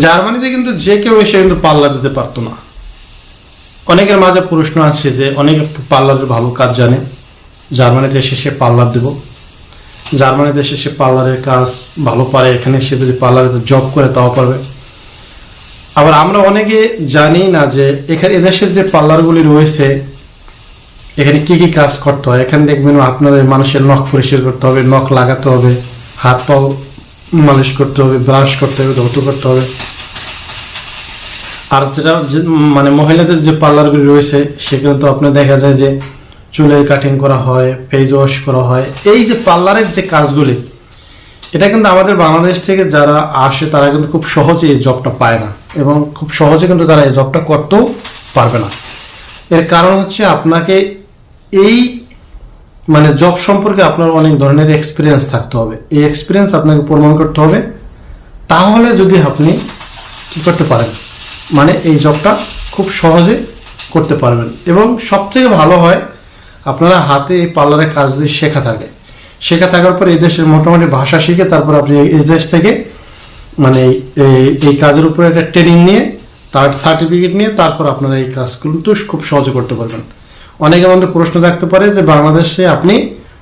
জার্মানিতে কিন্তু যে কেউ এসে কিন্তু পাল্লা দিতে পারতো না। অনেকের মাঝে প্রশ্ন আছে যে অনেক পার্লারের ভালো কাজ জানে। জার্মানিতে এসে সে পার্লার দেব। জার্মানিতে এসে সে পার্লারের কাজ ভালো পারে, এখানে সে যদি পার্লারে জব করে তাও পারবে। আবার আমরা অনেকে জানি না যে এখানে এদেশের যে পার্লারগুলি রয়েছে, এখানে কি কি কাজ করতে হয়? এখানে দেখবেন আপনাদের মানুষের নখ পরিষ্কার করতে হবে, নখ লাগাতে হবে হাত পাও মালিশ করতে হবে, ব্রাশ করতে হবে, ধৌত করতে হবে। আর যেটা মানে মহিলাদের যে পার্লারগুলি রয়েছে, সেখানে তো আপনার দেখা যায় যে চুলের কাটিং করা হয় ফেস ওয়াশ করা হয়। এই যে পার্লারের যে কাজগুলি, এটা কিন্তু আমাদের বাংলাদেশ থেকে যারা আসে, তারা কিন্তু খুব সহজে এই জবটা পায় না। এবং খুব সহজে কিন্তু তারা এই জবটা করতেও পারবে না। এর কারণ হচ্ছে আপনাকে এই মানে জব সম্পর্কে আপনার অনেক ধরনের এক্সপিরিয়েন্স থাকতে হবে। এই এক্সপিরিয়েন্স আপনাকে প্রমাণ করতে হবে। তাহলে যদি আপনি কি করতে পারেন? মানে এই জবটা খুব সহজে করতে পারবেন। এবং সব থেকে ভালো হয়, আপনারা হাতে এই পার্লারের কাজ যদি শেখা থাকে। শেখা থাকার পর এই দেশের মোটামুটি ভাষা শিখে তারপর আপনি এই দেশ থেকে মানে এই- কাজের উপরে একটা ট্রেনিং নিয়ে, তার সার্টিফিকেট নিয়ে তারপর আপনারা এই কাজগুলো কিন্তু খুব সহজে করতে পারবেন। অনেকে আমাদের প্রশ্ন থাকতে পারে যে বাংলাদেশে আপনি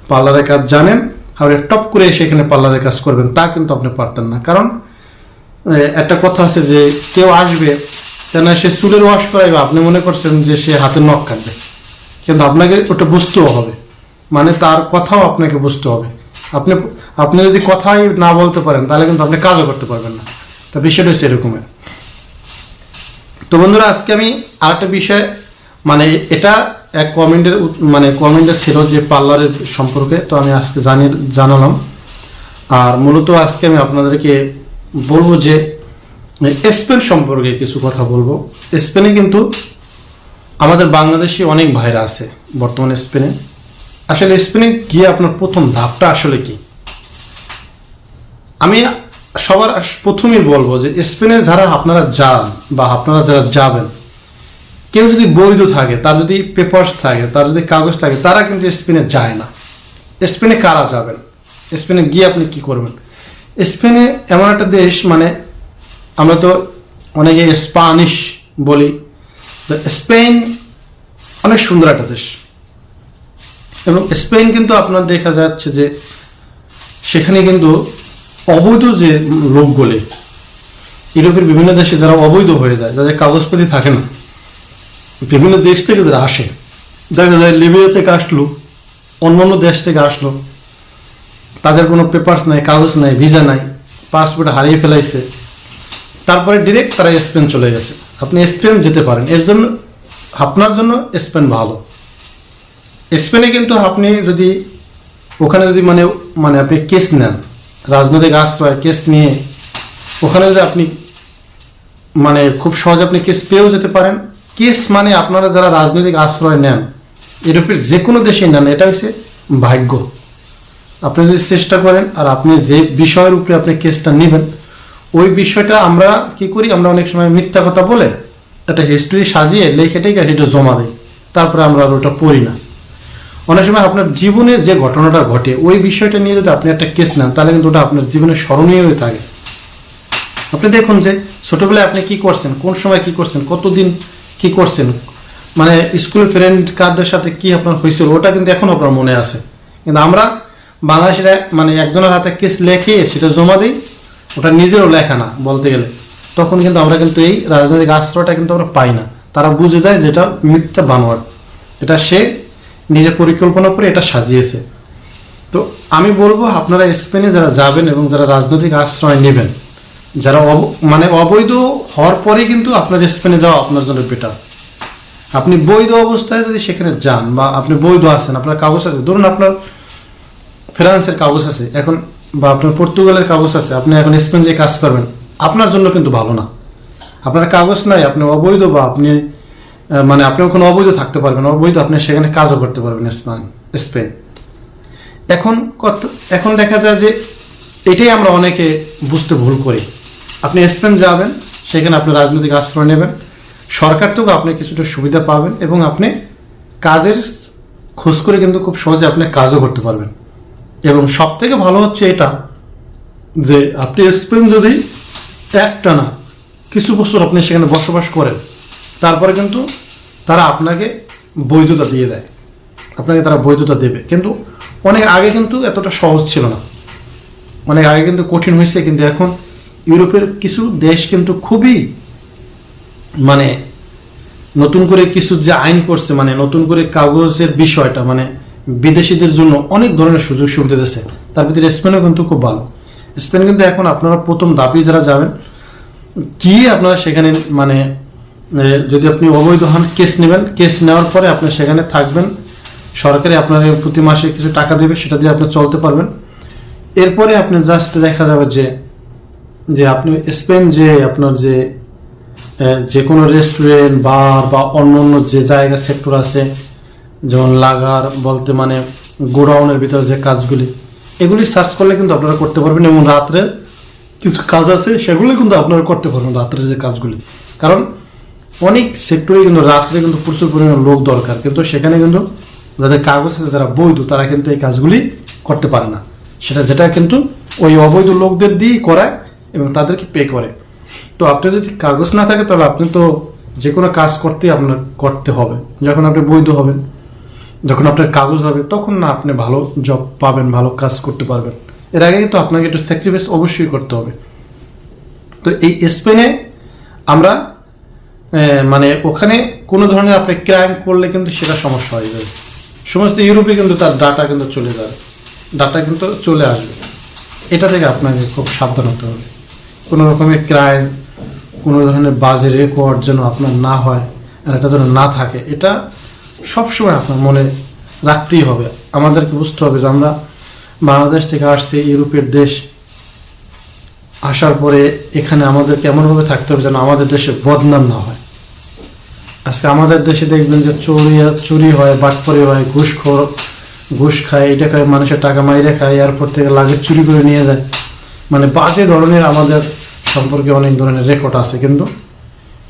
পার্লারের কাজ জানেন, আর টপ করে সেখানে পার্লারের কাজ করবেন, তা কিন্তু আপনি পারতেন না। কারণ একটা কথা আছে যে কেউ আসবে কেন সে চুলের ওয়াশ করাইবে, আপনি মনে করছেন যে সে হাতে নখ কাটবে। কিন্তু আপনাকে ওটা বুঝতেও হবে। মানে তার কথাও আপনাকে বুঝতে হবে। আপনি আপনি যদি কথাই না বলতে পারেন, তাহলে কিন্তু আপনি কাজও করতে পারবেন না। তা বিষয়টা হচ্ছে এরকমের। তো বন্ধুরা, আজকে আমি আরেকটা বিষয় মানে এটা এক কমেন্টের মানে কমেন্টের ছিল যে পার্লারের সম্পর্কে, তো আমি আজকে জানি জানালাম। আর মূলত আজকে আমি আপনাদেরকে বলব যে স্পেন সম্পর্কে কিছু কথা বলব। স্পেনে কিন্তু আমাদের বাংলাদেশি অনেক ভাইরা আছে বর্তমানে স্পেনে আসলে স্পেনে গিয়ে আপনার প্রথম ধাপটা আসলে কি? আমি সবার প্রথমেই বলব যে স্পেনে যারা আপনারা যান বা আপনারা যারা যাবেন কেউ যদি বৈধ থাকে, তার যদি পেপার্স থাকে, তার যদি কাগজ থাকে, তারা কিন্তু স্পেনে যায় না। স্পেনে কারা যাবেন? স্পেনে গিয়ে আপনি কি করবেন? স্পেনে এমন একটা দেশ মানে আমরা তো অনেকে স্পানিশ বলি, তো স্পেন অনেক সুন্দর একটা দেশ। এবং স্পেন কিন্তু আপনার দেখা যাচ্ছে যে সেখানে কিন্তু অবৈধ যে লোকগুলি, ইউরোপের বিভিন্ন দেশে যারা অবৈধ হয়ে যায়, যাদের কাগজপাতি থাকে না বিভিন্ন দেশ থেকে যারা আসে, দেখা যায় লিবিয়া থেকে আসলো অন্য অন্য দেশ থেকে আসলো। তাদের কোনো পেপার্স নাই, কাগজ নাই ভিসা নাই পাসপোর্ট হারিয়ে ফেলাইছে। তারপরে ডিরেক্ট তারা স্পেন চলে গেছে। আপনি স্পেন যেতে পারেন। এর জন্য, আপনার জন্য স্পেন ভালো। স্পেনে কিন্তু আপনি যদি, ওখানে যদি মানে মানে আপনি কেস নেন, রাজনৈতিক আশ্রয় কেস নিয়ে, ওখানে যদি আপনি মানে খুব সহজে আপনি কেস পেয়েও যেতে পারেন। কেস মানে আপনারা যারা রাজনৈতিক আশ্রয় নেন, ইউরোপের যে কোনো দেশে নেন, এটা হচ্ছে ভাগ্য। আপনি যদি চেষ্টা করেন আর আপনি যে বিষয়ের উপরে আপনি কেসটা নেবেন, ওই বিষয়টা আমরা কি করি? আমরা অনেক সময় মিথ্যা কথা বলে একটা হিস্ট্রি সাজিয়ে লিখে টেকে সেটা জমা দিই। তারপরে আমরা আর ওটা পড়ি না। অনেক সময় আপনার জীবনে যে ঘটনাটা ঘটে, ওই বিষয়টা নিয়ে যদি আপনি একটা কেস নেন, তাহলে কিন্তু ওটা আপনার জীবনে স্মরণীয় হয়ে থাকে। আপনি দেখুন যে ছোটবেলায় আপনি কি করছেন, কোন সময় কি করছেন, কতদিন কি করছেন? মানে স্কুল ফ্রেন্ড কারদের সাথে কি আপনার হয়েছিল? ওটা কিন্তু এখন আপনার মনে আছে। কিন্তু আমরা বাংলাদেশের মানে একজনের হাতে কেস লেখে সেটা জমা দিই, ওটা নিজেরও লেখা না বলতে গেলে। তখন কিন্তু আমরা কিন্তু এই রাজনৈতিক আশ্রয়টা কিন্তু আমরা পাই না। তারা বুঝে যায় যেটা মিথ্যা বানোয়ার এটা সে নিজে পরিকল্পনা করে এটা সাজিয়েছে। তো আমি বলব, আপনারা স্পেনে যারা যাবেন এবং যারা রাজনৈতিক আশ্রয় নেবেন যারা মানে অবৈধ হওয়ার পরে কিন্তু আপনার স্পেনে যাওয়া আপনার জন্য বেটার আপনি বৈধ অবস্থায় যদি সেখানে যান বা আপনি বৈধ আছেন, আপনার কাগজ আছে, ধরুন আপনার ফ্রান্সের কাগজ আছে, এখন বা আপনার পর্তুগালের কাগজ আছে, আপনি এখন স্পেন যে কাজ করবেন, আপনার জন্য কিন্তু ভালো না। আপনার কাগজ নাই, আপনি অবৈধ বা আপনি মানে আপনি ওখানে অবৈধ থাকতে পারবেন, অবৈধ আপনি সেখানে কাজও করতে পারবেন স্পেন স্পেন। এখন কত এখন দেখা যায় যে এটাই আমরা অনেকে বুঝতে ভুল করি। আপনি স্পেন যাবেন, সেখানে আপনি রাজনৈতিক আশ্রয় নেবেন। সরকার থেকেও আপনি কিছুটা সুবিধা পাবেন এবং আপনি কাজের খোঁজ করে কিন্তু খুব সহজে আপনি কাজও করতে পারবেন। এবং সব থেকে ভালো হচ্ছে এটা যে আপনি স্পেন যদি একটা না, কিছু বছর আপনি সেখানে বসবাস করেন, তারপরে কিন্তু তারা আপনাকে বৈধতা দিয়ে দেয়। আপনাকে তারা বৈধতা দেবে। কিন্তু অনেক আগে কিন্তু এতটা সহজ ছিল না। অনেক আগে কিন্তু কঠিন হয়েছে, কিন্তু এখন ইউরোপের কিছু দেশ কিন্তু খুবই মানে নতুন করে কিছু যে আইন করছে মানে নতুন করে কাগজের বিষয়টা মানে বিদেশিদের জন্য অনেক ধরনের সুযোগ সুবিধা দিচ্ছে তার ভিতরে স্পেনও কিন্তু খুব ভালো। স্পেন কিন্তু এখন আপনারা প্রথম দাপি যারা যাবেন, কি আপনারা সেখানে মানে যদি আপনি অবৈধ হন, কেস নেবেন। কেস নেওয়ার পরে আপনি সেখানে থাকবেন। সরকারি আপনার প্রতি মাসে কিছু টাকা দেবে, সেটা দিয়ে আপনি চলতে পারবেন। এরপরে আপনি জাস্ট দেখা যাবে যে যে আপনি স্পেন যে আপনার যে যে কোনো রেস্টুরেন্ট বার বা অন্য অন্য যে জায়গা সেক্টর আছে, যেমন লাগার বলতে মানে গোডাউনের ভিতরে যে কাজগুলি, এগুলি সার্চ করলে কিন্তু আপনারা করতে পারবেন এবং রাত্রে কিছু কাজ আছে, সেগুলো কিন্তু আপনারা করতে পারবেন রাত্রে যে কাজগুলি। কারণ অনেক সেক্টরে কিন্তু রাত্রে কিন্তু প্রচুর পরিমাণে লোক দরকার, কিন্তু সেখানে কিন্তু যাদের কাগজ আছে, যারা বৈধ, তারা কিন্তু এই কাজগুলি করতে পারে না। সেটা, যেটা কিন্তু ওই অবৈধ লোকদের দিয়েই করায় এবং তাদেরকে পে করে। তো আপনি যদি কাগজ না থাকে, তাহলে আপনি তো যে কোনো কাজ করতেই আপনার করতে হবে। যখন আপনি বৈধ হবেন, যখন আপনার কাগজ হবে, তখন না আপনি ভালো জব পাবেন, ভালো কাজ করতে পারবেন। এর আগে কিন্তু আপনাকে একটু স্যাক্রিফাইস অবশ্যই করতে হবে। তো এই স্পেনে আমরা মানে ওখানে কোনো ধরনের আপনি ক্রাইম করলে কিন্তু সেটা সমস্যা হয়ে যাবে। সমস্ত ইউরোপে কিন্তু তার ডাটা কিন্তু চলে যাবে ডাটা কিন্তু চলে আসবে। এটা থেকে আপনাকে খুব সাবধান হতে হবে। কোনো রকমের ক্রাইম, কোনো ধরনের বাজে রেকর্ড যেন আপনার না হয় আর এটা যেন না থাকে, এটা সবসময় আপনার মনে রাখতেই হবে। আমাদেরকে বুঝতে হবে যে আমরা বাংলাদেশ থেকে আসছি, ইউরোপের দেশ। আসার পরে এখানে আমাদেরকে এমনভাবে থাকতে হবে যেন আমাদের দেশে বদনাম না হয়। আজকে আমাদের দেশে দেখবেন যে চুরি চুরি হয়, বাটপরি হয়, ঘুষখোর, ঘুষ খায়, এটা খায়, মানুষের টাকা মাইরে খায়, এয়ারপোর্ট থেকে লাগে চুরি করে নিয়ে যায়। মানে বাজে ধরনের আমাদের সম্পর্কে অনেক ধরনের রেকর্ড আছে, কিন্তু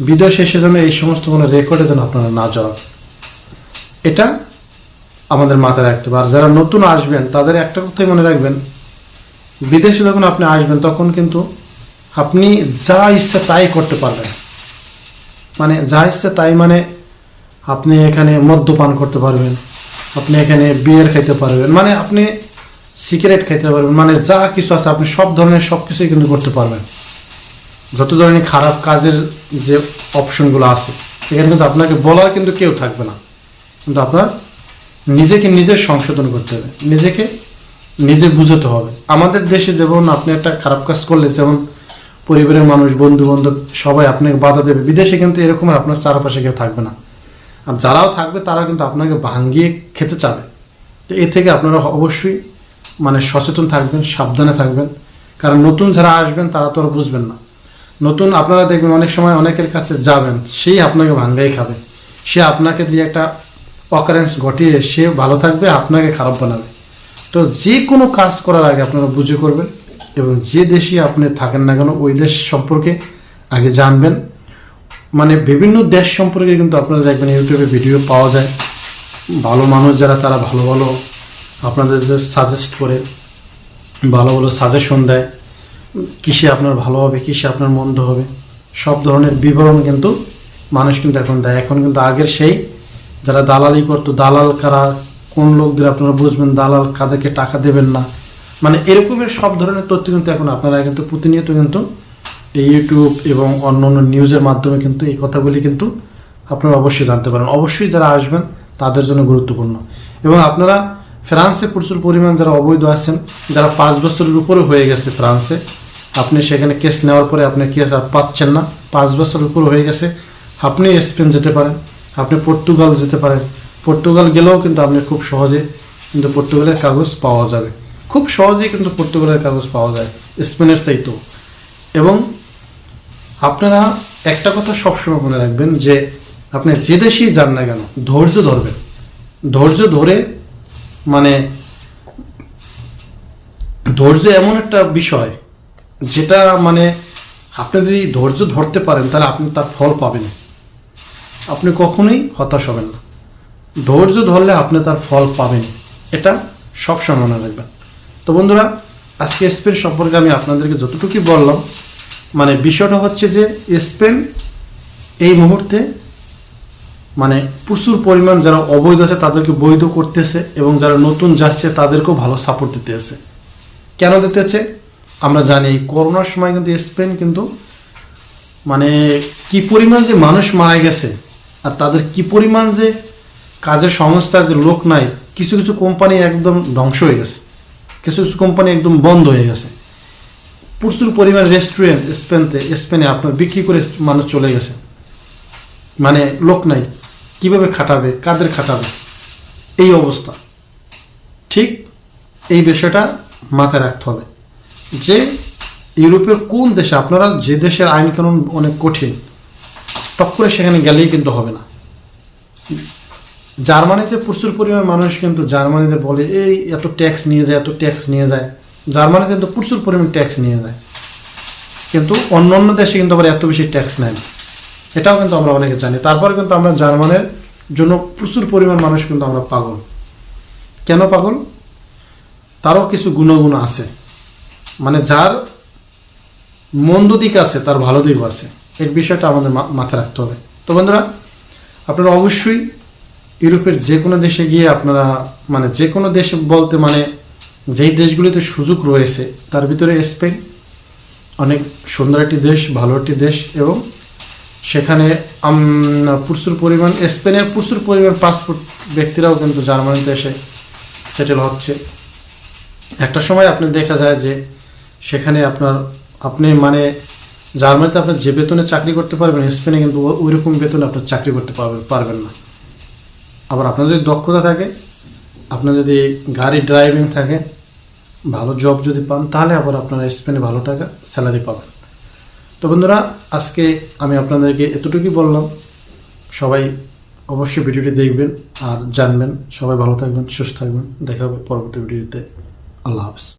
বিদেশে এসে যেন এই সমস্ত কোনো রেকর্ডে যেন আপনারা না জড়ান এটা আমাদের মাথায় রাখতে আর যারা নতুন আসবেন, তাদের একটা কথাই মনে রাখবেন, বিদেশে যখন আপনি আসবেন, তখন কিন্তু আপনি যা ইচ্ছা তাই করতে পারবেন। মানে যা ইচ্ছা তাই মানে আপনি এখানে মদ্যপান করতে পারবেন, আপনি এখানে বিয়ার খাইতে পারবেন মানে আপনি সিগারেট খাইতে পারবেন মানে যা কিছু আছে, আপনি সব ধরনের সব কিছুই কিন্তু করতে পারবেন। যত ধরনের খারাপ কাজের যে অপশনগুলো আছে, এখানে কিন্তু আপনাকে বলার কিন্তু কেউ থাকবে না। কিন্তু আপনার নিজেকে নিজে সংশোধন করতে হবে। নিজেকে নিজে বুঝতে হবে। আমাদের দেশে যেমন আপনি একটা খারাপ কাজ করলে, যেমন পরিবারের মানুষ বন্ধু বান্ধব সবাই আপনাকে বাধা দেবে। বিদেশে কিন্তু এরকম আপনার চারপাশে কেউ থাকবে না। আর যারাও থাকবে তারা কিন্তু আপনাকে ভাঙ্গিয়ে খেতে চাবে। তো এ থেকে আপনারা অবশ্যই মানে সচেতন থাকবেন, সাবধানে থাকবেন। কারণ নতুন যারা আসবেন, তারা তো আর বুঝবেন না। নতুন আপনারা দেখবেন অনেক সময় অনেকের কাছে যাবেন, সেই আপনাকে ভাঙ্গাই খাবে। সে আপনাকে দিয়ে একটা অকারেন্স ঘটিয়ে সে ভালো থাকবে, আপনাকে খারাপ বানাবে। তো যে কোনো কাজ করার আগে আপনারা বুঝে করবেন এবং যে দেশে আপনি থাকেন না কেন, ওই দেশ সম্পর্কে আগে জানবেন। মানে বিভিন্ন দেশ সম্পর্কে কিন্তু আপনারা দেখবেন, ইউটিউবে ভিডিও পাওয়া যায়। ভালো মানুষ যারা, তারা ভালো ভালো আপনাদের সাজেস্ট করে, ভালো ভালো সাজেশন দেয়। কিসে আপনার ভালো হবে, কিসে আপনার মন্দ হবে, সব ধরনের বিবরণ কিন্তু মানুষ কিন্তু এখন দেয়। এখন কিন্তু আগের সেই যারা দালালি করতো, দালাল কারা, কোন লোকদের আপনারা বুঝবেন, দালাল কাদেরকে টাকা দেবেন না। মানে এরকমের সব ধরনের তথ্য কিন্তু এখন আপনারা কিন্তু প্রতিনিয়ত কিন্তু এই ইউটিউব এবং অন্য অন্য নিউজের মাধ্যমে কিন্তু এই কথাগুলি কিন্তু আপনারা অবশ্যই জানতে পারেন। অবশ্যই যারা আসবেন, তাদের জন্য গুরুত্বপূর্ণ। এবং আপনারা ফ্রান্সে প্রচুর পরিমাণ যারা অবৈধ আছেন, যারা পাঁচ বছরের উপরে হয়ে গেছে ফ্রান্সে আপনি সেখানে কেস নেওয়ার পরে আপনি কেস আর পাচ্ছেন না। পাঁচ বছর উপর হয়ে গেছে। আপনি স্পেন যেতে পারেন। আপনি পর্তুগাল যেতে পারেন। পর্তুগাল গেলেও কিন্তু আপনি খুব সহজে কিন্তু পর্তুগালের কাগজ পাওয়া যাবে। খুব সহজেই কিন্তু পর্তুগালের কাগজ পাওয়া যায়। স্পেনের চাইতেও। এবং আপনারা একটা কথা সবসময় মনে রাখবেন যে আপনি যে দেশেই যান না কেন, ধৈর্য ধরবেন। ধৈর্য ধরে মানে ধৈর্য এমন একটা বিষয় যেটা মানে আপনি যদি ধৈর্য ধরতে পারেন, তাহলে আপনি তার ফল পাবেন। আপনি কখনোই হতাশ হবেন না। ধৈর্য ধরলে আপনি তার ফল পাবেন। এটা সবসময় মনে রাখবেন। তো বন্ধুরা, আজকে স্পেন সম্পর্কে আমি আপনাদেরকে যতটুকুই বললাম মানে বিষয়টা হচ্ছে যে স্পেন এই মুহূর্তে মানে প্রচুর পরিমাণ যারা অবৈধ আছে, তাদেরকে বৈধ করতেছে এবং যারা নতুন যাচ্ছে, তাদেরকেও ভালো সাপোর্ট দিতেছে। কেন দিতেছে? আমরা জানি করোনার সময় কিন্তু স্পেন কিন্তু মানে কি পরিমাণ যে মানুষ মারা গেছে আর তাদের কি পরিমাণ যে কাজের সংস্থার যে লোক নাই, কিছু কিছু কোম্পানি একদম ধ্বংস হয়ে গেছে। কিছু কিছু কোম্পানি একদম বন্ধ হয়ে গেছে। প্রচুর পরিমাণ রেস্টুরেন্ট স্পেনতে স্পেনে আপনার বিক্রি করে মানুষ চলে গেছে। মানে লোক নাই। কীভাবে খাটাবে? কাদের খাটাবে? এই অবস্থা। ঠিক এই বিষয়টা মাথায় রাখতে হবে। যে ইউরোপের কোন দেশে আপনারা যে দেশের আইন কানুন অনেক কঠিন টপ করে সেখানে গেলেই কিন্তু হবে না। জার্মানিতে প্রচুর পরিমাণ মানুষ কিন্তু জার্মানিতে বলে, এই এত ট্যাক্স নিয়ে যায়, এত ট্যাক্স নিয়ে যায়। জার্মানিতে কিন্তু প্রচুর পরিমাণ ট্যাক্স নিয়ে যায়। কিন্তু অন্য অন্য দেশে কিন্তু আবার এত বেশি ট্যাক্স নেয় না। এটাও কিন্তু আমরা অনেকে জানি। তারপর কিন্তু আমরা জার্মানের জন্য প্রচুর পরিমাণ মানুষ কিন্তু আমরা পাগল। কেন পাগল? তারও কিছু গুণগুণ আছে। মানে যার মন্দ দিক আছে, তার ভালো দিকও আছে। এর বিষয়টা আমাদের মাথায় রাখতে হবে। তো বন্ধুরা, আপনারা অবশ্যই ইউরোপের যে কোনো দেশে গিয়ে আপনারা মানে যে কোনো দেশে বলতে মানে যেই দেশগুলিতে সুযোগ রয়েছে, তার ভিতরে স্পেন অনেক সুন্দর একটি দেশ, ভালো একটি দেশ এবং সেখানে প্রচুর পরিমাণ, স্পেনের প্রচুর পরিমাণ পাসপোর্ট ব্যক্তিরাও কিন্তু জার্মানিতে এসে সেটেল হচ্ছে। একটা সময় আপনি দেখা যায় যে সেখানে আপনার, আপনি মানে জার্মানিতে আপনার যে বেতনে চাকরি করতে পারবেন, স্পেনে কিন্তু ওই রকম বেতনে আপনার চাকরি করতে পারবেন পারবেন না। আবার আপনার যদি দক্ষতা থাকে, আপনার যদি গাড়ি ড্রাইভিং থাকে, ভালো জব যদি পান, তাহলে আবার আপনারা স্পেনে ভালো টাকা স্যালারি পাবেন। তো বন্ধুরা, আজকে আমি আপনাদেরকে এতটুকুই বললাম। সবাই অবশ্যই ভিডিওটি দেখবেন আর জানবেন। সবাই ভালো থাকবেন, সুস্থ থাকবেন। দেখা হবে পরবর্তী ভিডিওতে। আল্লাহ হাফিজ।